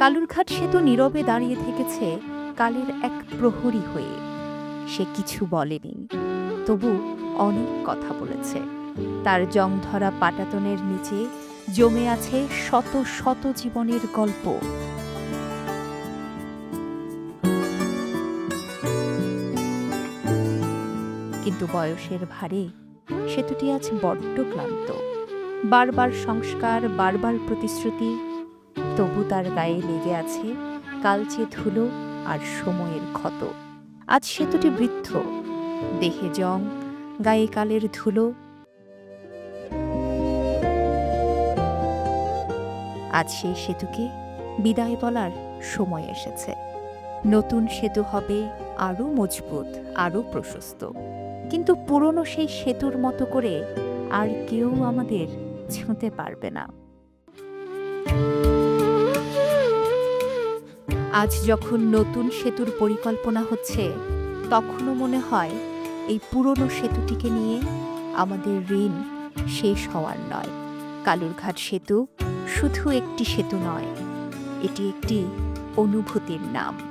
কালুরঘাট সেতু নীরবে দাঁড়িয়ে থেকেছে কালের এক প্রহরী হয়ে। সে কিছু বলেনি, তবু অনেক কথা বলেছে। তার জংধরা পাটাতনের নিচে জমে আছে শত শত জীবনের গল্প। কিন্তু বয়সের ভারে সেতুটি আজ বড্ড ক্লান্ত। বারবার সংস্কার, বারবার প্রতিশ্রুতি তবু তার গায়ে লেগে আছে কালচে ধুলো আর সময়ের ক্ষত। আজ সেতুটি বৃদ্ধ, দেহে জং, গায়ে কালের ধুলো। আজ সেই সেতুকে বিদায় বলার সময় এসেছে। নতুন সেতু হবে আরও মজবুত, আরও প্রশস্ত। কিন্তু পুরনো সেই সেতুর মতো করে আর কেউ আমাদের ছুঁতে পারবে না। আজ যখন নতুন সেতুর পরিকল্পনা হচ্ছে, তখনও মনে হয় এই পুরনো সেতুটিকে নিয়ে আমাদের ঋণ শেষ হওয়ার নয়। কালুরঘাট সেতু শুধু একটি সেতু নয়, এটি একটি অনুভূতির নাম।